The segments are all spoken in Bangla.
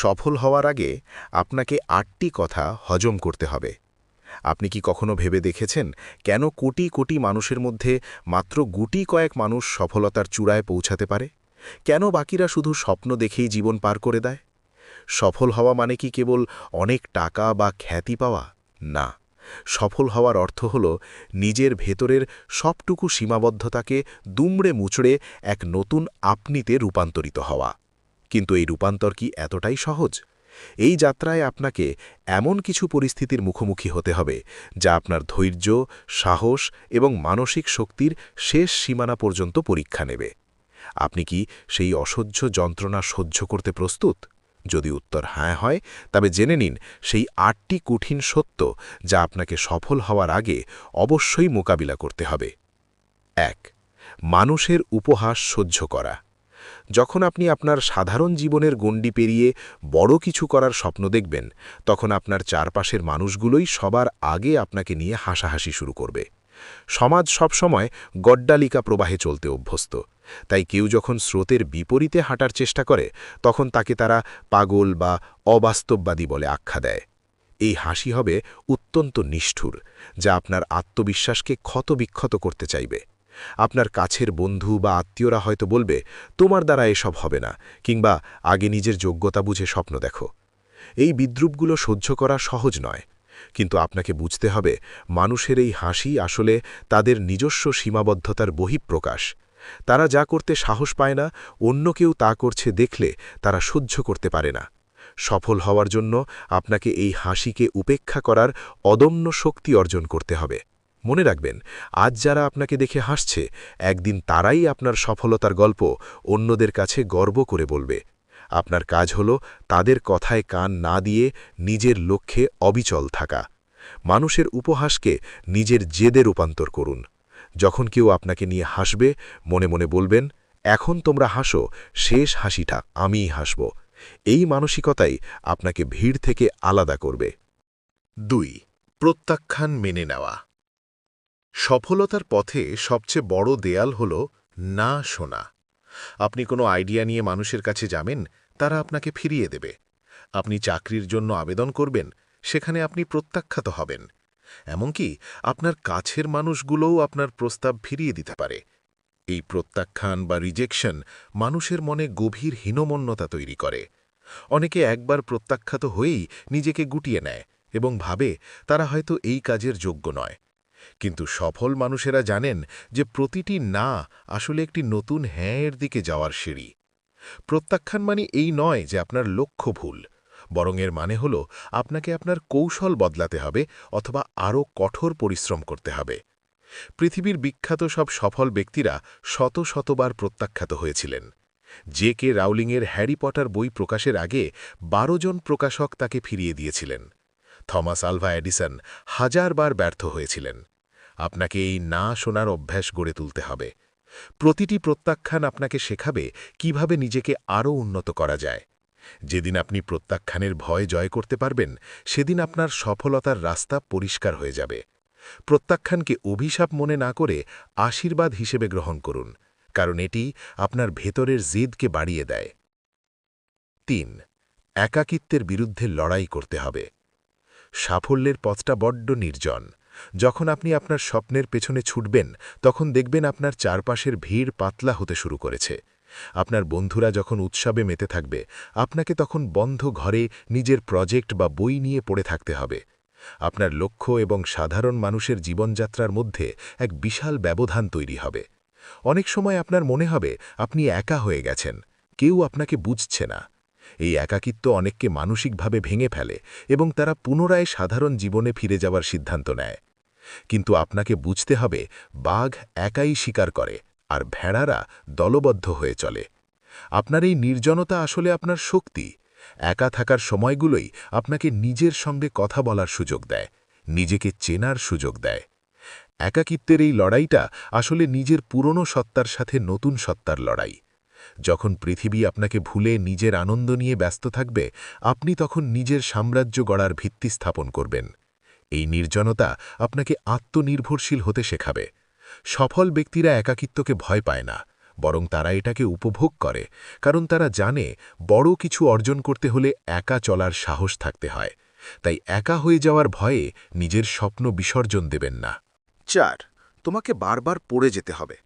সফল হওয়ার আগে আপনাকে আটটি কথা হজম করতে হবে। আপনি কি কখনো ভেবে দেখেছেন কেন কোটি কোটি মানুষের মধ্যে মাত্র গুটি কয়েক মানুষ সফলতার চূড়ায় পৌঁছাতে পারে? কেন বাকিরা শুধু স্বপ্ন দেখেই জীবন পার করে দেয়? সফল হওয়া মানে কি কেবল অনেক টাকা বা খ্যাতি পাওয়া? না। সফল হওয়ার অর্থ হল নিজের ভেতরের সবটুকু সীমাবদ্ধতাকে দুমড়ে মুচড়ে এক নতুন আপনিতে রূপান্তরিত হওয়া। কিন্তু এই রূপান্তর কি এতটাই সহজ? এই যাত্রায় আপনাকে এমন কিছু পরিস্থিতির মুখোমুখি হতে হবে, যা আপনার ধৈর্য, সাহস এবং মানসিক শক্তির শেষ সীমানা পর্যন্ত পরীক্ষা নেবে। আপনি কি সেই অসহ্য যন্ত্রণা সহ্য করতে প্রস্তুত? যদি উত্তর হ্যাঁ হয়, তবে জেনে নিন সেই আটটি কঠিন সত্য যা আপনাকে সফল হওয়ার আগে অবশ্যই মোকাবিলা করতে হবে। এক, মানুষের উপহাস সহ্য করা। যখন আপনি আপনার সাধারণ জীবনের গণ্ডি পেরিয়ে বড় কিছু করার স্বপ্ন দেখবেন, তখন আপনার চারপাশের মানুষগুলোই সবার আগে আপনাকে নিয়ে হাসাহাসি শুরু করবে। সমাজ সবসময় গড্ডালিকা প্রবাহে চলতে অভ্যস্ত। তাই কেউ যখন স্রোতের বিপরীতে হাঁটার চেষ্টা করে, তখন তাকে তারা পাগল বা অবাস্তববাদী বলে আখ্যা দেয়। এই হাসি হবে অত্যন্ত নিষ্ঠুর, যা আপনার আত্মবিশ্বাসকে ক্ষতবিক্ষত করতে চাইবে। আপনার কাছের বন্ধু বা আত্মীয়রা হয়তো বলবে, তোমার দ্বারা এসব হবে না, কিংবা, আগে নিজের যোগ্যতা বুঝে স্বপ্ন দেখো। এই বিদ্রুপগুলো সহ্য করা সহজ নয়। কিন্তু আপনাকে বুঝতে হবে, মানুষের এই হাসি আসলে তাদের নিজস্ব সীমাবদ্ধতার বহিঃপ্রকাশ। তারা যা করতে সাহস পায় না, অন্য কেউ তা করছে দেখলে তারা সহ্য করতে পারে না। সফল হওয়ার জন্য আপনাকে এই হাসিকে উপেক্ষা করার অদম্য শক্তি অর্জন করতে হবে। মনে রাখবেন, আজ যারা আপনাকে দেখে হাসছে, একদিন তারাই আপনার সফলতার গল্প অন্যদের কাছে গর্ব করে বলবে। আপনার কাজ হল তাদের কথায় কান না দিয়ে নিজের লক্ষ্যে অবিচল থাকা। মানুষের উপহাসকে নিজের জেদে রূপান্তর করুন। যখন কেউ আপনাকে নিয়ে হাসবে, মনে মনে বলবেন, এখন তোমরা হাসো, শেষ হাসিটা আমিই হাসব। এই মানসিকতাই আপনাকে ভিড় থেকে আলাদা করবে। দুই, প্রত্যাখ্যান মেনে নেওয়া। সফলতার পথে সবচেয়ে বড় দেয়াল হল না শোনা। আপনি কোনো আইডিয়া নিয়ে মানুষের কাছে যাবেন, তারা আপনাকে ফিরিয়ে দেবে। আপনি চাকরির জন্য আবেদন করবেন, সেখানে আপনি প্রত্যাখ্যাত হবেন। এমনকি আপনার কাছের মানুষগুলোও আপনার প্রস্তাব ফিরিয়ে দিতে পারে। এই প্রত্যাখ্যান বা রিজেকশন মানুষের মনে গভীর হীনমন্যতা তৈরি করে। অনেকে একবার প্রত্যাখ্যাত হয়েই নিজেকে গুটিয়ে নেয় এবং ভাবে তারা হয়তো এই কাজের যোগ্য নয়। কিন্তু সফল মানুষেরা জানেন যে প্রতিটি না আসলে একটি নতুন হ্যাঁয়ের দিকে যাওয়ার সিঁড়ি। প্রত্যাখ্যান মানে এই নয় যে আপনার লক্ষ্য ভুল, বরং এর মানে হল আপনাকে আপনার কৌশল বদলাতে হবে অথবা আরও কঠোর পরিশ্রম করতে হবে। পৃথিবীর বিখ্যাত সব সফল ব্যক্তিরা শত শতবার প্রত্যাখ্যাত হয়েছিলেন। জে কে রাউলিংয়ের হ্যারি পটার বই প্রকাশের আগে বারো জন প্রকাশক তাকে ফিরিয়ে দিয়েছিলেন। থমাস আলভা এডিসন হাজারবার ব্যর্থ হয়েছিলেন। আপনাকে এই না শোনার অভ্যাস গড়ে তুলতে হবে। প্রতিটি প্রত্যাখ্যান আপনাকে শেখাবে কীভাবে নিজেকে আরও উন্নত করা যায়। যেদিন আপনি প্রত্যাখ্যানের ভয় জয় করতে পারবেন, সেদিন আপনার সফলতার রাস্তা পরিষ্কার হয়ে যাবে। প্রত্যাখ্যানকে অভিশাপ মনে না করে আশীর্বাদ হিসেবে গ্রহণ করুন, কারণ এটি আপনার ভেতরের জিদকে বাড়িয়ে দেয়। তিন, একাকিত্বের বিরুদ্ধে লড়াই করতে হবে। সাফল্যের পথটা বড্ড নির্জন। যখন আপনি আপনার স্বপ্নের পেছনে ছুটবেন, তখন দেখবেন আপনার চারপাশের ভিড় পাতলা হতে শুরু করেছে। আপনার বন্ধুরা যখন উৎসবে মেতে থাকবে, আপনাকে তখন বন্ধ ঘরে নিজের প্রজেক্ট বা বই নিয়ে পড়ে থাকতে হবে। আপনার লক্ষ্য এবং সাধারণ মানুষের জীবনযাত্রার মধ্যে এক বিশাল ব্যবধান তৈরি হবে। অনেক সময় আপনার মনে হবে, আপনি একা হয়ে গেছেন, কেউ আপনাকে বুঝছে না। এই একাকিত্ব অনেককে মানসিকভাবে ভেঙে ফেলে এবং তারা পুনরায় সাধারণ জীবনে ফিরে যাওয়ার সিদ্ধান্ত নেয়। কিন্তু আপনাকে বুঝতে হবে, বাঘ একাই শিকার করে আর ভেড়ারা দলবদ্ধ হয়ে চলে। আপনার এই নির্জনতা আসলে আপনার শক্তি। একা থাকার সময়গুলোই আপনাকে নিজের সঙ্গে কথা বলার সুযোগ দেয়, নিজেকে চেনার সুযোগ দেয়। একাকিত্বের এই লড়াইটা আসলে নিজের পুরনো সত্তার সাথে নতুন সত্তার লড়াই। যখন পৃথিবী আপনাকে ভুলে নিজের আনন্দ নিয়ে ব্যস্ত থাকবে, আপনি তখন নিজের সাম্রাজ্য গড়ার ভিত্তি স্থাপন করবেন। এই নির্জনতা আপনাকে আত্মনির্ভরশীল হতে শেখাবে। সফল ব্যক্তিরা একাকিত্বকে ভয় পায় না, বরং তারা এটাকে উপভোগ করে, কারণ তারা জানে বড় কিছু অর্জন করতে হলে একা চলার সাহস থাকতে হয়। তাই একা হয়ে যাওয়ার ভয়ে নিজের স্বপ্ন বিসর্জন দেবেন না। চার, তোমাকে বারবার পড়ে যেতে হবে।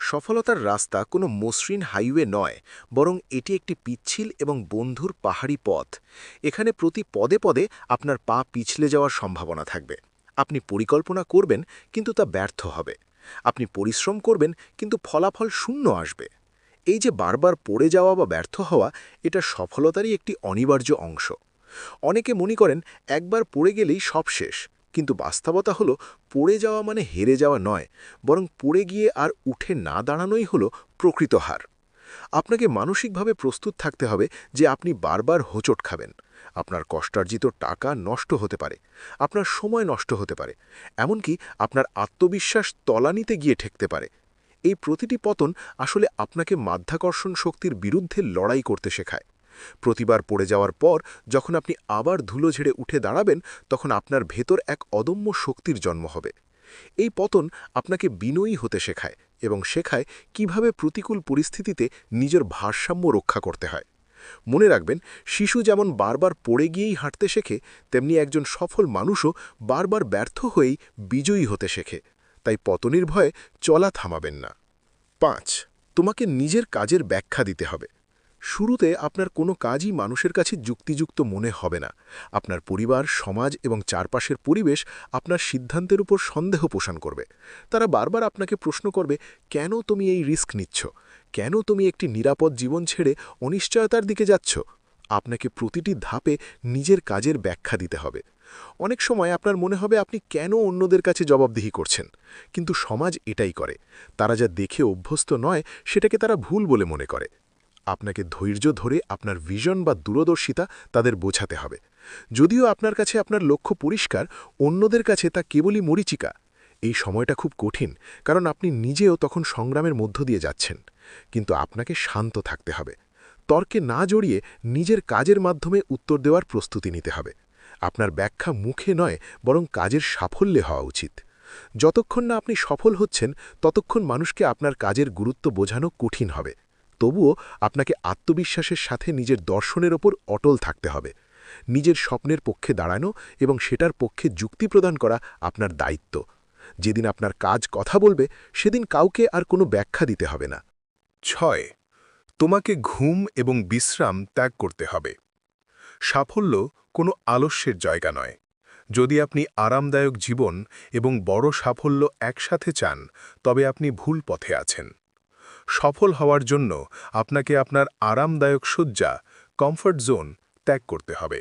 সফলতার রাস্তা কোনো মসৃণ হাইওয়ে নয়, বরং এটি একটি পিচ্ছিল এবং বন্ধুর পাহাড়ি পথ। এখানে প্রতি পদে পদে আপনার পা পিছলে যাওয়ার সম্ভাবনা থাকবে। আপনি পরিকল্পনা করবেন, কিন্তু তা ব্যর্থ হবে। আপনি পরিশ্রম করবেন, কিন্তু ফলাফল শূন্য আসবে। এই যে বারবার পড়ে যাওয়া বা ব্যর্থ হওয়া, এটা সফলতারই একটি অনিবার্য অংশ। অনেকে মনে করেন, একবার পড়ে গেলেই সব শেষ। কিন্তু বাস্তবতা হলো পড়ে যাওয়া মানে হেরে যাওয়া নয়, বরং পড়ে গিয়ে আর উঠে না দাঁড়ানোই হলো প্রকৃত হার। আপনাকে মানসিকভাবে প্রস্তুত থাকতে হবে যে আপনি বারবার হোঁচট খাবেন। আপনার কষ্টার্জিত টাকা নষ্ট হতে পারে, আপনার সময় নষ্ট হতে পারে, এমনকি আপনার আত্মবিশ্বাস তলানিতে গিয়ে ঠেকতে পারে। এই প্রতিটি পতন আসলে আপনাকে মাধ্যাকর্ষণ শক্তির বিরুদ্ধে লড়াই করতে শেখায়। প্রতিবার পড়ে যাওয়ার পর যখন আপনি আবার ধুলো ঝেড়ে উঠে দাঁড়াবেন, তখন আপনার ভেতর এক অদম্য শক্তির জন্ম হবে। এই পতন আপনাকে বিনয়ী হতে শেখায় এবং শেখায় কীভাবে প্রতিকূল পরিস্থিতিতে নিজের ভারসাম্য রক্ষা করতে হয়। মনে রাখবেন, শিশু যেমন বারবার পড়ে গিয়েই হাঁটতে শেখে, তেমনি একজন সফল মানুষও বারবার ব্যর্থ হয়েই বিজয়ী হতে শেখে। তাই পতনের ভয়ে চলা থামাবেন না। পাঁচ, তোমাকে নিজের কাজের ব্যাখ্যা দিতে হবে। শুরুতে আপনার কোনো কাজই মানুষের কাছে যুক্তিযুক্ত মনে হবে না। আপনার পরিবার, সমাজ এবং চারপাশের পরিবেশ আপনার সিদ্ধান্তের উপর সন্দেহ পোষণ করবে। তারা বারবার আপনাকে প্রশ্ন করবে, কেন তুমি এই রিস্ক নিচ্ছ? কেন তুমি একটি নিরাপদ জীবন ছেড়ে অনিশ্চয়তার দিকে যাচ্ছ? আপনাকে প্রতিটি ধাপে নিজের কাজের ব্যাখ্যা দিতে হবে। অনেক সময় আপনার মনে হবে, আপনি কেন অন্যদের কাছে জবাবদিহি করছেন? কিন্তু সমাজ এটাই করে। তারা যা দেখে অভ্যস্ত নয়, সেটাকে তারা ভুল বলে মনে করে। আপনাকে ধৈর্য ধরে আপনার ভিশন বা দূরদর্শিতা তাদের বোঝাতে হবে। যদিও আপনার কাছে আপনার লক্ষ্য পরিষ্কার, অন্যদের কাছে তা কেবলই মরিচিকা। এই সময়টা খুব কঠিন, কারণ আপনি নিজেও তখন সংগ্রামের মধ্য দিয়ে যাচ্ছেন। কিন্তু আপনাকে শান্ত থাকতে হবে। তর্কে না জড়িয়ে নিজের কাজের মাধ্যমে উত্তর দেওয়ার প্রস্তুতি নিতে হবে। আপনার ব্যাখ্যা মুখে নয়, বরং কাজের সাফল্যে হওয়া উচিত। যতক্ষণ না আপনি সফল হচ্ছেন, ততক্ষণ মানুষকে আপনার কাজের গুরুত্ব বোঝানো কঠিন হবে। তবুও আপনাকে আত্মবিশ্বাসের সাথে নিজের দর্শনের ওপর অটল থাকতে হবে। নিজের স্বপ্নের পক্ষে দাঁড়ানো এবং সেটার পক্ষে যুক্তি প্রদান করা আপনার দায়িত্ব। যেদিন আপনার কাজ কথা বলবে, সেদিন কাউকে আর কোনো ব্যাখ্যা দিতে হবে না। ছয়, তোমাকে ঘুম এবং বিশ্রাম ত্যাগ করতে হবে। সাফল্য কোনো আলস্যের জায়গা নয়। যদি আপনি আরামদায়ক জীবন এবং বড় সাফল্য একসাথে চান, তবে আপনি ভুল পথে আছেন। সফল হওয়ার জন্য আপনাকে আপনার আরামদায়ক শয্যা কমফর্ট জোন ত্যাগ করতে হবে।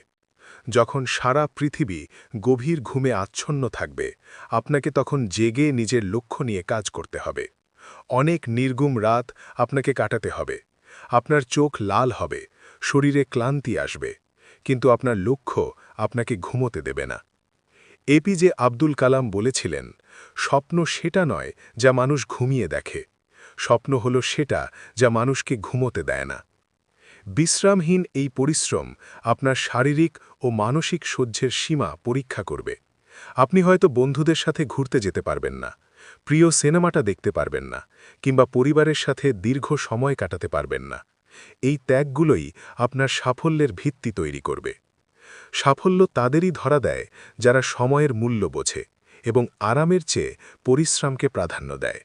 যখন সারা পৃথিবী গভীর ঘুমে আচ্ছন্ন থাকবে, আপনাকে তখন জেগে নিজের লক্ষ্য নিয়ে কাজ করতে হবে। অনেক নির্গুম রাত আপনাকে কাটাতে হবে। আপনার চোখ লাল হবে, শরীরে ক্লান্তি আসবে, কিন্তু আপনার লক্ষ্য আপনাকে ঘুমোতে দেবে না। এপিজে আব্দুল কালাম বলেছিলেন, স্বপ্ন সেটা নয় যা মানুষ ঘুমিয়ে দেখে স্বপ্ন হল সেটা যা মানুষকে ঘুমোতে দেয় না। বিশ্রামহীন এই পরিশ্রম আপনার শারীরিক ও মানসিক সহ্যের সীমা পরীক্ষা করবে। আপনি হয়তো বন্ধুদের সাথে ঘুরতে যেতে পারবেন না, প্রিয় সিনেমাটা দেখতে পারবেন না, কিংবা পরিবারের সাথে দীর্ঘ সময় কাটাতে পারবেন না। এই ত্যাগগুলোই আপনার সাফল্যের ভিত্তি তৈরি করবে। সাফল্য তাদেরই ধরা দেয় যারা সময়ের মূল্য বোঝে এবং আরামের চেয়ে পরিশ্রমকে প্রাধান্য দেয়।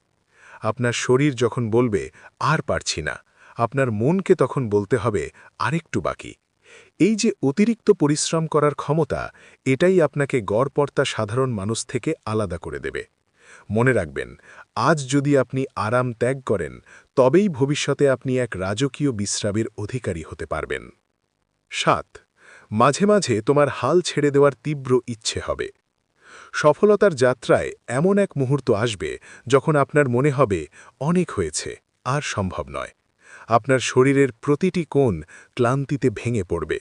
আপনার শরীর যখন বলবে, আর পারছি না, আপনার মনকে তখন বলতে হবে, আরেকটু বাকি। এই যে অতিরিক্ত পরিশ্রম করার ক্ষমতা, এটাই আপনাকে গড়পর্তা সাধারণ মানুষ থেকে আলাদা করে দেবে। মনে রাখবেন, আজ যদি আপনি আরাম ত্যাগ করেন, তবেই ভবিষ্যতে আপনি এক রাজকীয় বিশ্রামের অধিকারী হতে পারবেন। সাত, মাঝে মাঝে তোমার হাল ছেড়ে দেওয়ার তীব্র ইচ্ছে হবে। সফলতার যাত্রায় এমন এক মুহূর্ত আসবে যখন আপনার মনে হবে অনেক হয়েছে, আর সম্ভব নয়। আপনার শরীরের প্রতিটি কোণ ক্লান্তিতে ভেঙে পড়বে।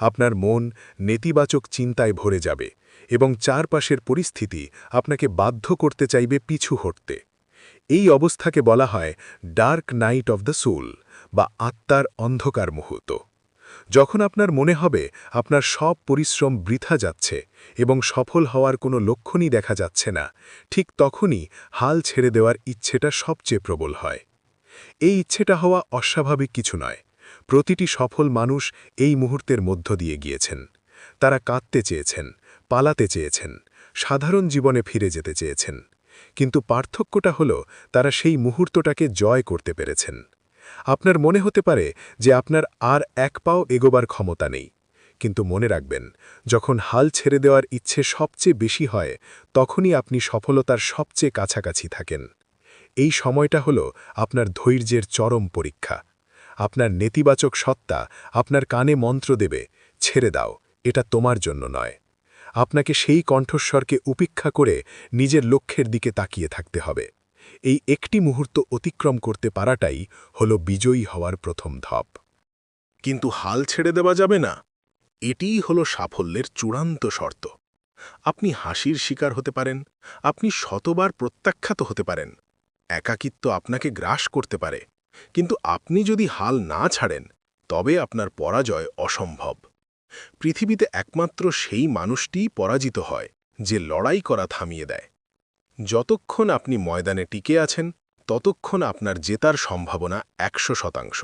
আপনার মন নেতিবাচক চিন্তায় ভরে যাবে এবং চারপাশের পরিস্থিতি আপনাকে বাধ্য করতে চাইবে পিছু হটতে। এই অবস্থাকে বলা হয় dark night of the soul বা আত্মার অন্ধকার মুহূর্ত। যখন আপনার মনে হবে আপনার সব পরিশ্রম বৃথা যাচ্ছে এবং সফল হওয়ার কোনো লক্ষণই দেখা যাচ্ছে না। ঠিক তখনই হাল ছেড়ে দেওয়ার ইচ্ছেটা সবচেয়ে প্রবল হয়। এই ইচ্ছেটা হওয়া অস্বাভাবিক কিছু নয়। প্রতিটি সফল মানুষ এই মুহূর্তের মধ্য দিয়ে গিয়েছেন। তারা কাঁদতে চেয়েছেন, পালাতে চেয়েছেন, সাধারণ জীবনে ফিরে যেতে চেয়েছেন। কিন্তু পার্থক্যটা হল, তারা সেই মুহূর্তটাকে জয় করতে পেরেছেন। আপনার মনে হতে পারে যে আপনার আর এক পাও এগোবার ক্ষমতা নেই। কিন্তু মনে রাখবেন, যখন হাল ছেড়ে দেওয়ার ইচ্ছে সবচেয়ে বেশি হয়, তখনই আপনি সফলতার সবচেয়ে কাছাকাছি থাকেন। এই সময়টা হল আপনার ধৈর্যের চরম পরীক্ষা। আপনার নেতিবাচক সত্তা আপনার কানে মন্ত্র দেবে, ছেড়ে দাও, এটা তোমার জন্য নয়। আপনাকে সেই কণ্ঠস্বরকে উপেক্ষা করে নিজের লক্ষ্যের দিকে তাকিয়ে থাকতে হবে। এই একটি মুহূর্ত অতিক্রম করতে পারাটাই হল বিজয়ী হওয়ার প্রথম ধাপ। কিন্তু হাল ছেড়ে দেওয়া যাবে না। এটিই হল সাফল্যের চূড়ান্ত শর্ত। আপনি হাসির শিকার হতে পারেন, আপনি শতবার প্রত্যাখ্যাত হতে পারেন, একাকিত্ব আপনাকে গ্রাস করতে পারে, কিন্তু আপনি যদি হাল না ছাড়েন, তবে আপনার পরাজয় অসম্ভব। পৃথিবীতে একমাত্র সেই মানুষটিই পরাজিত হয়, যে লড়াই করা থামিয়ে দেয়। যতক্ষণ আপনি ময়দানে টিকে আছেন, ততক্ষণ আপনার জেতার সম্ভাবনা একশো শতাংশ।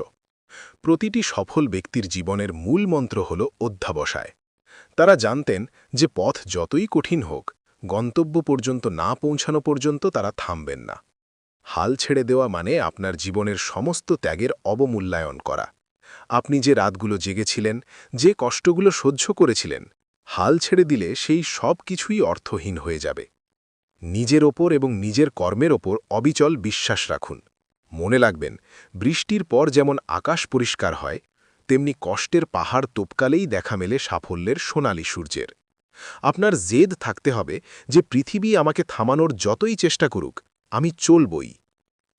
প্রতিটি সফল ব্যক্তির জীবনের মূল মন্ত্র হল অধ্যাবসায়। তারা জানতেন যে পথ যতই কঠিন হোক, গন্তব্য পর্যন্ত না পৌঁছানো পর্যন্ত তারা থামবেন না। হাল ছেড়ে দেওয়া মানে আপনার জীবনের সমস্ত ত্যাগের অবমূল্যায়ন করা। আপনি যে রাতগুলো জেগেছিলেন, যে কষ্টগুলো সহ্য করেছিলেন, হাল ছেড়ে দিলে সেই সব কিছুই অর্থহীন হয়ে যাবে। নিজের ওপর এবং নিজের কর্মের ওপর অবিচল বিশ্বাস রাখুন। মনে লাগবেন, বৃষ্টির পর যেমন আকাশ পরিষ্কার হয়, তেমনি কষ্টের পাহাড় তোপকালেই দেখা মেলে সাফল্যের সোনালি সূর্যের। আপনার জেদ থাকতে হবে যে পৃথিবী আমাকে থামানোর যতই চেষ্টা করুক, আমি চলবই।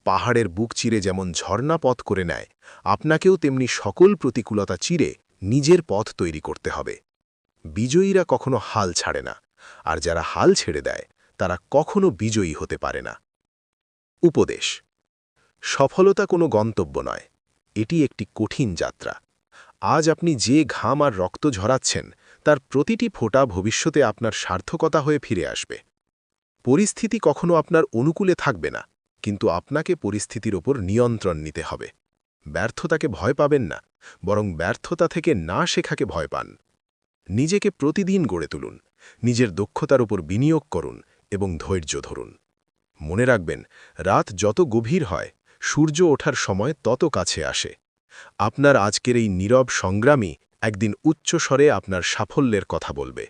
পাহাড়ের বুক চিরে যেমন ঝর্ণা পথ করে নেয়, আপনাকেও তেমনি সকল প্রতিকূলতা চিরে নিজের পথ তৈরি করতে হবে। বিজয়ীরা কখনো হাল ছাড়ে না, আর যারা হাল ছেড়ে দেয়, তারা কখনো বিজয়ী হতে পারে না। উপদেশ সফলতা কোনো গন্তব্য নয়। এটি একটি কঠিন যাত্রা। আজ আপনি যে ঘাম আর রক্ত ঝরাচ্ছেন, তার প্রতিটি ফোঁটা ভবিষ্যতে আপনার সার্থকতা হয়ে ফিরে আসবে। পরিস্থিতি কখনো আপনার অনুকূলে থাকবে না, কিন্তু আপনাকে পরিস্থিতির ওপর নিয়ন্ত্রণ নিতে হবে। ব্যর্থতাকে ভয় পাবেন না, বরং ব্যর্থতা থেকে না শেখাকে ভয় পান। নিজেকে প্রতিদিন গড়ে তুলুন, নিজের দক্ষতার উপর বিনিয়োগ করুন এবং ধৈর্য ধরুন। মনে রাখবেন, রাত যত গভীর হয় সূর্য ওঠার সময় তত কাছে আসে। আপনার আজকের এই নীরব সংগ্রামী একদিন উচ্চ স্বরে আপনার সাফল্যের কথা বলবে।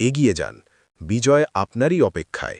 এগিয়ে যান, বিজয় আপনারই অপেক্ষায়।